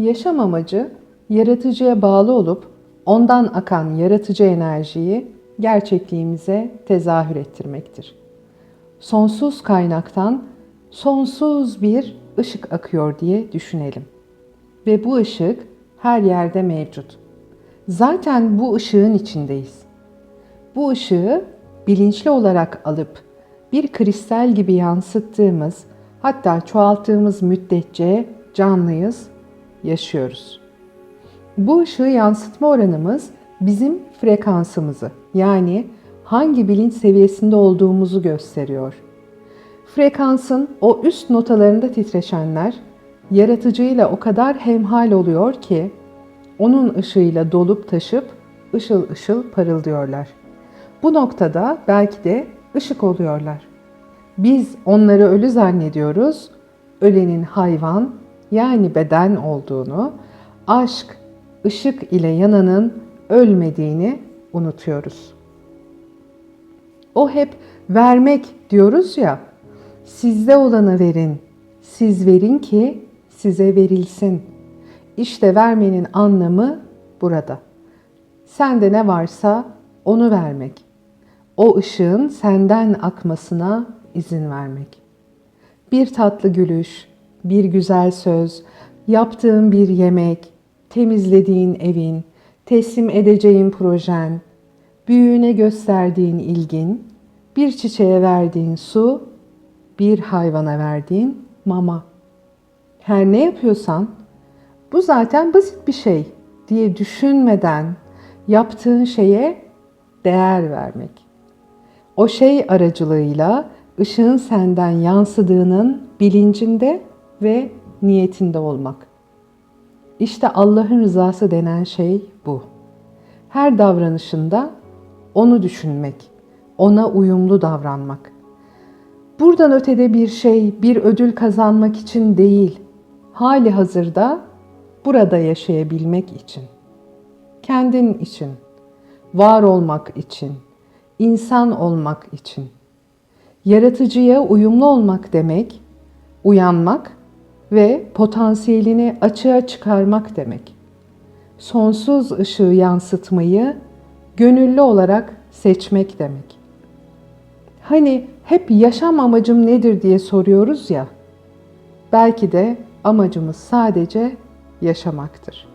Yaşam amacı yaratıcıya bağlı olup ondan akan yaratıcı enerjiyi gerçekliğimize tezahür ettirmektir. Sonsuz kaynaktan sonsuz bir ışık akıyor diye düşünelim. Ve bu ışık her yerde mevcut. Zaten bu ışığın içindeyiz. Bu ışığı bilinçli olarak alıp bir kristal gibi yansıttığımız, hatta çoğalttığımız müddetçe canlıyız, yaşıyoruz. Bu ışığı yansıtma oranımız bizim frekansımızı yani hangi bilinç seviyesinde olduğumuzu gösteriyor. Frekansın o üst notalarında titreşenler yaratıcıyla o kadar hemhal oluyor ki onun ışığıyla dolup taşıp ışıl ışıl parıldıyorlar. Bu noktada belki de ışık oluyorlar. Biz onları ölü zannediyoruz. Ölenin hayvan yani beden olduğunu, aşk, ışık ile yananın ölmediğini unutuyoruz. O hep vermek diyoruz ya. Sizde olanı verin. Siz verin ki size verilsin. İşte vermenin anlamı burada. Sende ne varsa onu vermek. O ışığın senden akmasına izin vermek. Bir tatlı gülüş, bir güzel söz, yaptığın bir yemek, temizlediğin evin, teslim edeceğin projen, büyüğüne gösterdiğin ilgin, bir çiçeğe verdiğin su, bir hayvana verdiğin mama. Her ne yapıyorsan bu zaten basit bir şey diye düşünmeden yaptığın şeye değer vermek. O şey aracılığıyla ışığın senden yansıdığının bilincinde ve niyetinde olmak. İşte Allah'ın rızası denen şey bu. Her davranışında onu düşünmek, ona uyumlu davranmak. Buradan ötede bir şey, bir ödül kazanmak için değil, hali hazırda burada yaşayabilmek için. Kendin için, var olmak için, insan olmak için. Yaratıcıya uyumlu olmak demek, uyanmak ve potansiyelini açığa çıkarmak demek. Sonsuz ışığı yansıtmayı gönüllü olarak seçmek demek. Hani hep yaşam amacım nedir diye soruyoruz ya. Belki de amacımız sadece yaşamaktır.